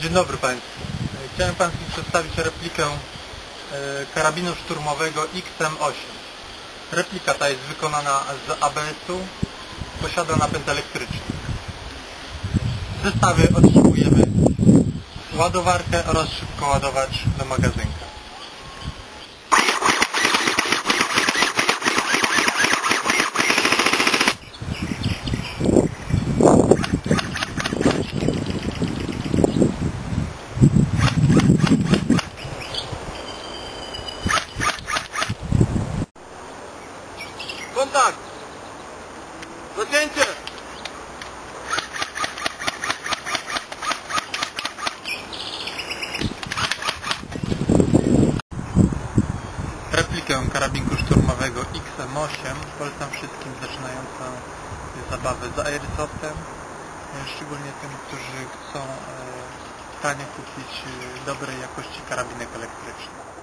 Dzień dobry Państwu. Chciałem Państwu przedstawić replikę e, karabinu szturmowego XM8. Replika ta jest wykonana z ABS-u, posiada napęd elektryczny. W otrzymujemy ładowarkę oraz szybkoładowacz do magazynka. Kontakt! Zacięcie! Replikę karabinku szturmowego XM8 polecam wszystkim zaczynającym zabawę z Airsoftem, szczególnie tym, którzy chcą e, tanie kupić e, dobrej jakości karabinek elektryczny.